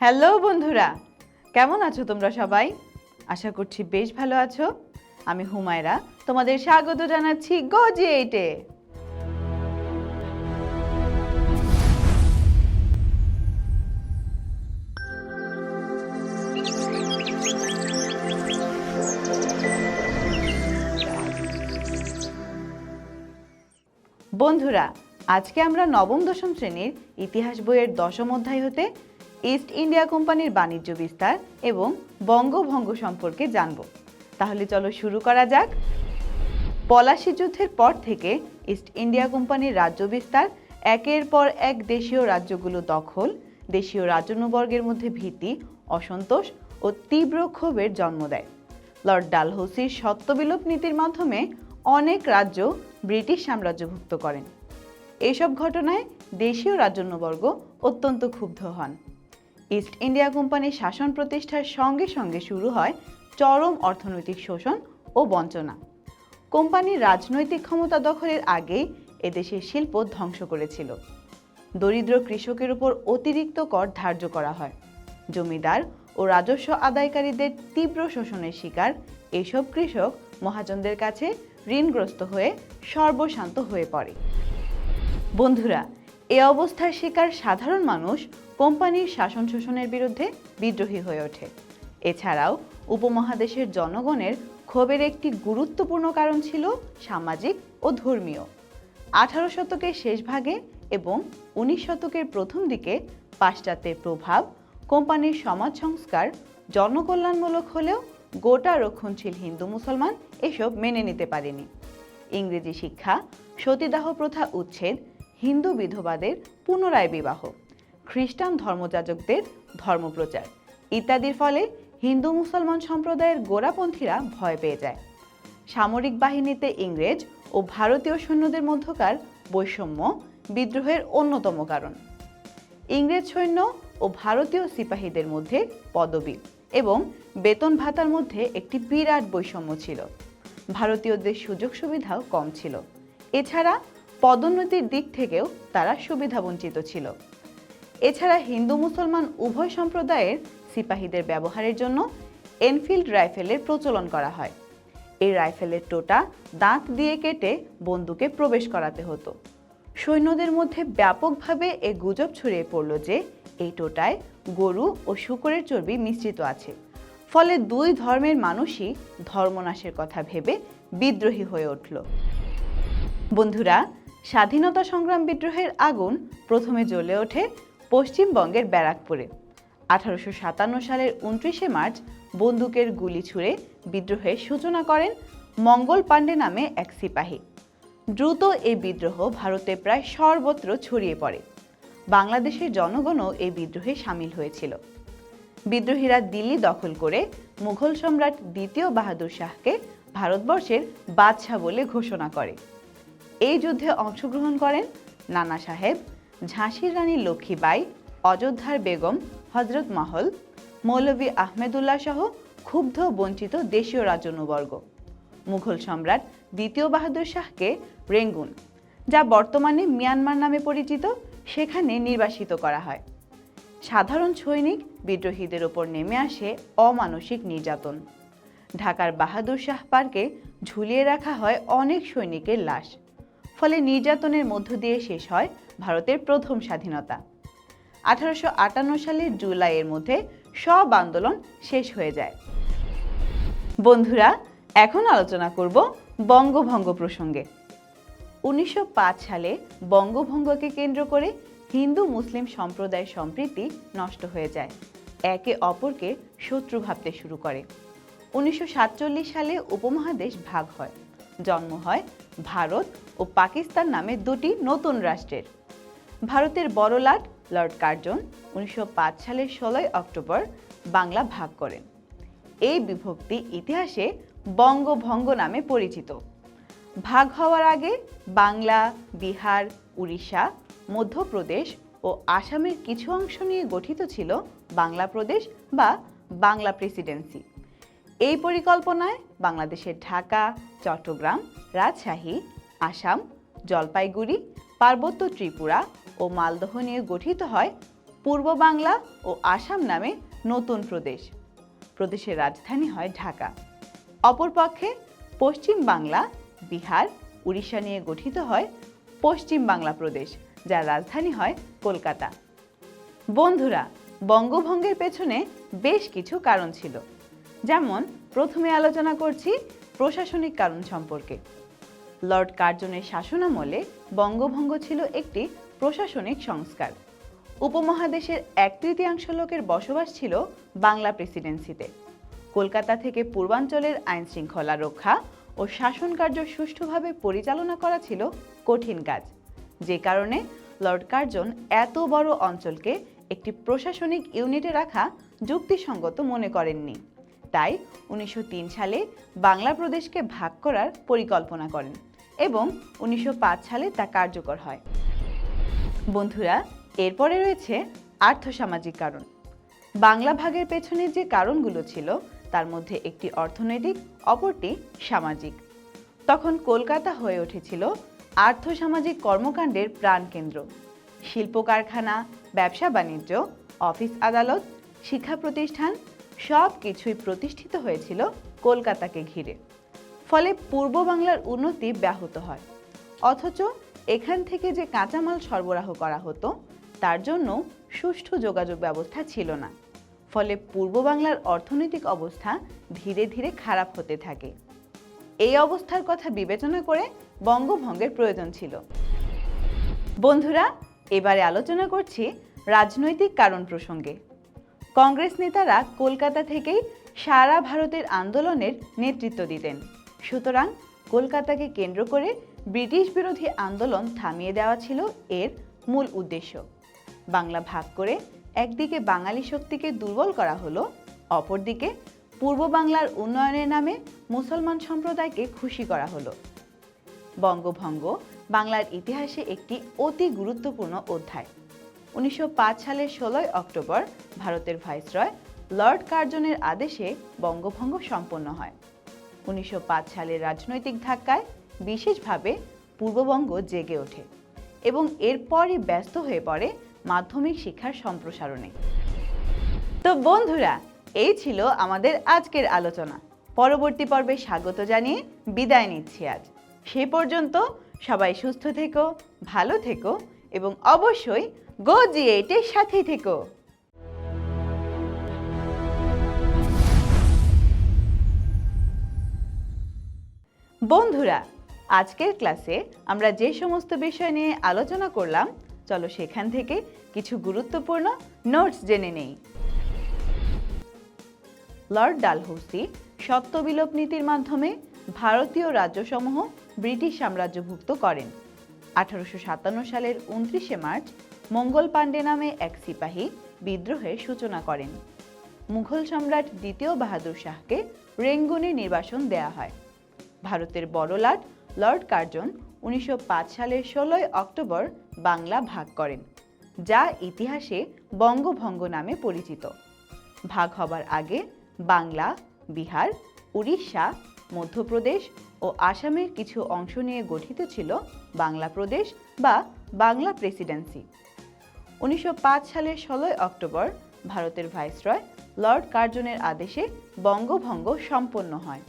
Hello বন্ধুরা, কেমন আছো তোমরা সবাই? আশা করছি বেশ ভালো আছো। আমি হুমায়রা, তোমাদের স্বাগত জানাচ্ছি গজি এইটে বন্ধুরা, আজকে আমরা নবম দশম শ্রেণির ইতিহাস বইয়ের দশম অধ্যায় হতে ইস্ট ইন্ডিয়া কোম্পানির বাণিজ্য বিস্তার এবং বঙ্গভঙ্গ সম্পর্কে জানব। তাহলে চলো শুরু করা যাক। পলাশী যুদ্ধের পর থেকে ইস্ট ইন্ডিয়া কোম্পানির রাজ্য বিস্তার, একের পর এক দেশীয় রাজ্যগুলো দখল, দেশীয় রাজন্যবর্গের মধ্যে ভীতি, অসন্তোষ ও তীব্র ক্ষোভের জন্ম দেয়। লর্ড ডালহৌসির সত্যবিলোপ নীতির মাধ্যমে অনেক রাজ্য ব্রিটিশ সাম্রাজ্যভুক্ত করেন। এইসব ঘটনায় দেশীয় রাজন্যবর্গ অত্যন্ত ক্ষুব্ধ হন। ইস্ট ইন্ডিয়া কোম্পানির শাসন প্রতিষ্ঠার সঙ্গে সঙ্গে শুরু হয় চরম অর্থনৈতিক শোষণ ও বঞ্চনা। কোম্পানির রাজনৈতিক ক্ষমতা দখলের আগেই এদেশের শিল্প ধ্বংস করেছিল। দরিদ্র কৃষকের উপর অতিরিক্ত কর ধার্য করা হয়। জমিদার ও রাজস্ব আদায়কারীদের তীব্র শোষণের শিকার এসব কৃষক মহাজনদের কাছে ঋণগ্রস্ত হয়ে সর্বশান্ত হয়ে পড়ে। বন্ধুরা এ অবস্থার শিকার সাধারণ মানুষ কোম্পানির শাসন শোষণের বিরুদ্ধে বিদ্রোহী হয়ে ওঠে। এছাড়াও উপমহাদেশের জনগণের ক্ষোভের একটি গুরুত্বপূর্ণ কারণ ছিল সামাজিক ও ধর্মীয়। আঠারো শতকের শেষ ভাগে এবং উনিশ শতকের প্রথম দিকে পাশ্চাত্যের প্রভাব কোম্পানির সমাজ সংস্কার জনকল্যাণমূলক হলেও গোটা রক্ষণশীল হিন্দু মুসলমান এসব মেনে নিতে পারেনি। ইংরেজি শিক্ষা সতীদাহ প্রথা উচ্ছেদ হিন্দু বিধবাদের পুনরায় বিবাহ, খ্রিস্টান ধর্মযাজকদের ধর্মপ্রচার ইত্যাদির ফলে হিন্দু মুসলমান সম্প্রদায়ের গোড়াপন্থীরা ভয় পেয়ে যায়। সামরিক বাহিনীতে ইংরেজ ও ভারতীয় সৈন্যদের মধ্যকার বৈষম্য বিদ্রোহের অন্যতম কারণ। ইংরেজ সৈন্য ও ভারতীয় সিপাহীদের মধ্যে পদবি এবং বেতন ভাতার মধ্যে একটি বিরাট বৈষম্য ছিল। ভারতীয়দের সুযোগ সুবিধাও কম ছিল। এছাড়া পদোন্নতির দিক থেকেও তারা সুবিধাবঞ্চিত ছিল। এছাড়া হিন্দু মুসলমান উভয় সম্প্রদায়ের সিপাহীদের ব্যবহারের জন্য এনফিল্ড রাইফেলের প্রচলন করা হয়। এই রাইফেলের টোটা দাঁত দিয়ে কেটে বন্দুকে প্রবেশ করাতে হতো। সৈন্যদের মধ্যে ব্যাপকভাবে এ গুজব ছড়িয়ে পড়ল যে এই টোটায় গরু ও শুকরের চর্বি মিশ্রিত আছে। ফলে দুই ধর্মের মানুষই ধর্মনাশের কথা ভেবে বিদ্রোহী হয়ে উঠল। বন্ধুরা স্বাধীনতা সংগ্রাম বিদ্রোহের আগুন প্রথমে জ্বলে ওঠে পশ্চিমবঙ্গের ব্যারাকপুরে। আঠারোশো সাতান্ন সালের উনত্রিশে মার্চ বন্দুকের গুলি ছুঁড়ে বিদ্রোহের সূচনা করেন মঙ্গল পাণ্ডে নামে এক সিপাহী। দ্রুত এই বিদ্রোহ ভারতে প্রায় সর্বত্র ছড়িয়ে পড়ে। বাংলাদেশের জনগণও এই বিদ্রোহে সামিল হয়েছিল। বিদ্রোহীরা দিল্লি দখল করে মুঘল সম্রাট দ্বিতীয় বাহাদুর শাহকে ভারতবর্ষের বাদশাহ বলে ঘোষণা করে। এই যুদ্ধে অংশগ্রহণ করেন নানা সাহেব, ঝাঁসির রানী লক্ষ্মীবাই, অযোধ্যার বেগম, হজরত মহল, মৌলভী আহমেদুল্লাহ সহ ক্ষুব্ধ বঞ্চিত দেশীয় রাজন্যবর্গ। মুঘল সম্রাট দ্বিতীয় বাহাদুর শাহকে রেঙ্গুন, যা বর্তমানে মিয়ানমার নামে পরিচিত, সেখানে নির্বাসিত করা হয়। সাধারণ সৈনিক বিদ্রোহীদের ওপর নেমে আসে অমানসিক নির্যাতন। ঢাকার বাহাদুর শাহ পার্কে ঝুলিয়ে রাখা হয় অনেক সৈনিকের লাশ। ফলে নির্যাতনের মধ্য দিয়ে শেষ হয় ভারতের প্রথম স্বাধীনতা। আঠারোশো আটান্ন সালের জুলাইয়ের মধ্যে সব আন্দোলন শেষ হয়ে যায়। বন্ধুরা, এখন আলোচনা করব বঙ্গভঙ্গ প্রসঙ্গে। উনিশশো পাঁচ সালে বঙ্গভঙ্গকে কেন্দ্র করে হিন্দু মুসলিম সম্প্রদায় সম্প্রীতি নষ্ট হয়ে যায়। একে অপরকে শত্রু ভাবতে শুরু করে। উনিশশো সাতচল্লিশ সালে উপমহাদেশ ভাগ হয়। জন্ম হয় ভারত ও পাকিস্তান নামে দুটি নতুন রাষ্ট্রের। ভারতের বড়লাট লর্ড কার্জন উনিশশো পাঁচ সালের ষোলোই অক্টোবর বাংলা ভাগ করেন। এই বিভক্তি ইতিহাসে বঙ্গভঙ্গ নামে পরিচিত। ভাগ হওয়ার আগে বাংলা, বিহার, উড়িষ্যা, মধ্যপ্রদেশ ও আসামের কিছু অংশ নিয়ে গঠিত ছিল বাংলা প্রদেশ বা বাংলা প্রেসিডেন্সি। এই পরিকল্পনায় বাংলাদেশের ঢাকা, চট্টগ্রাম, রাজশাহী, আসাম, জলপাইগুড়ি, পার্বত্য ত্রিপুরা ও মালদহ নিয়ে গঠিত হয় পূর্ব বাংলা ও আসাম নামে নতুন প্রদেশ। প্রদেশের রাজধানী হয় ঢাকা। অপরপক্ষে পশ্চিম বাংলা, বিহার, উড়িষ্যা নিয়ে গঠিত হয় পশ্চিম বাংলা প্রদেশ, যার রাজধানী হয় কলকাতা। বন্ধুরা, বঙ্গভঙ্গের পেছনে বেশ কিছু কারণ ছিল। যেমন, প্রথমে আলোচনা করছি প্রশাসনিক কারণ সম্পর্কে। লর্ড কার্জনের শাসনামলে বঙ্গভঙ্গ ছিল একটি প্রশাসনিক সংস্কার। উপমহাদেশের এক তৃতীয়াংশ লোকের বসবাস ছিল বাংলা প্রেসিডেন্সিতে। কলকাতা থেকে পূর্বাঞ্চলের আইন শৃঙ্খলা রক্ষা ও শাসন কার্য সুষ্ঠুভাবে পরিচালনা করা ছিল কঠিন কাজ। যে কারণে লর্ড কার্জন এত বড় অঞ্চলকে একটি প্রশাসনিক ইউনিটে রাখা যুক্তিসঙ্গত মনে করেননি। তাই উনিশশো তিন সালে বাংলা প্রদেশকে ভাগ করার পরিকল্পনা করেন এবং উনিশশো পাঁচ সালে তা কার্যকর হয়। বন্ধুরা, এরপরে রয়েছে আর্থসামাজিক কারণ। বাংলা ভাগের পেছনে যে কারণগুলো ছিল, তার মধ্যে একটি অর্থনৈতিক, অপরটি সামাজিক। তখন কলকাতা হয়ে উঠেছিল আর্থসামাজিক কর্মকাণ্ডের প্রাণকেন্দ্র শিল্প কারখানা ব্যবসা বাণিজ্য, অফিস আদালত, শিক্ষা প্রতিষ্ঠান সব কিছুই প্রতিষ্ঠিত হয়েছিল কলকাতাকে ঘিরে। ফলে পূর্ব বাংলার উন্নতি ব্যাহত হয়। অথচ এখান থেকে যে কাঁচামাল সরবরাহ করা হতো, তার জন্য সুষ্ঠু যোগাযোগ ব্যবস্থা ছিল না। ফলে পূর্ব বাংলার অর্থনৈতিক অবস্থা ধীরে ধীরে খারাপ হতে থাকে। এই অবস্থার কথা বিবেচনা করে বঙ্গভঙ্গের প্রয়োজন ছিল। বন্ধুরা, এবারে আলোচনা করছি রাজনৈতিক কারণ প্রসঙ্গে। কংগ্রেস নেতারা কলকাতা থেকেই সারা ভারতের আন্দোলনের নেতৃত্ব দিতেন। সুতরাং কলকাতাকে কেন্দ্র করে ব্রিটিশ বিরোধী আন্দোলন থামিয়ে দেওয়া ছিল এর মূল উদ্দেশ্য। বাংলা ভাগ করে একদিকে বাঙালি শক্তিকে দুর্বল করা হলো, অপরদিকে পূর্ব বাংলার উন্নয়নের নামে মুসলমান সম্প্রদায়কে খুশি করা হলো। বঙ্গভঙ্গ বাংলার ইতিহাসে একটি অতি গুরুত্বপূর্ণ অধ্যায়। উনিশশো পাঁচ সালের ষোলোই অক্টোবর ভারতের ভাইসরয় লর্ড কার্জনের আদেশে বঙ্গভঙ্গ সম্পন্ন হয়। উনিশশো পাঁচ সালের রাজনৈতিক ধাক্কায় বিশেষভাবে পূর্ববঙ্গ জেগে ওঠে এবং এরপরই ব্যস্ত হয়ে পড়ে মাধ্যমিক শিক্ষার সম্প্রসারণে। তো বন্ধুরা, এই ছিল আমাদের আজকের আলোচনা। পরবর্তী পর্বে স্বাগত জানিয়ে বিদায় নিচ্ছি আজ। সে পর্যন্ত সবাই সুস্থ থেকো, ভালো থেকো এবং অবশ্যই গো জি এইটের সাথেই থেকো। বন্ধুরা, আজকের ক্লাসে আমরা যে সমস্ত বিষয় নিয়ে আলোচনা করলাম, চলো সেখান থেকে কিছু গুরুত্বপূর্ণ নোটস জেনে নেই। লর্ড ডালহৌসি সত্যবিলোপ নীতির মাধ্যমে ভারতীয় রাজ্যসমূহ ব্রিটিশ সাম্রাজ্যভুক্ত করেন। আঠারোশো সাতান্ন সালের উনত্রিশে মার্চ মঙ্গল পাণ্ডে নামে এক সিপাহী বিদ্রোহের সূচনা করেন। মুঘল সম্রাট দ্বিতীয় বাহাদুর শাহকে রেঙ্গুনে নির্বাসন দেয়া হয়। ভারতের বড়লাট লর্ড কার্জন উনিশশো পাঁচ সালের ষোলোই অক্টোবর বাংলা ভাগ করেন, যা ইতিহাসে বঙ্গভঙ্গ নামে পরিচিত। ভাগ হবার আগে বাংলা, বিহার, উড়িষ্যা, মধ্যপ্রদেশ ও আসামের কিছু অংশ নিয়ে গঠিত ছিল বাংলা প্রদেশ বা বাংলা প্রেসিডেন্সি। উনিশশো পাঁচ সালের ষোলোই অক্টোবর ভারতের ভাইসরয় লর্ড কার্জনের আদেশে বঙ্গভঙ্গ সম্পন্ন হয়।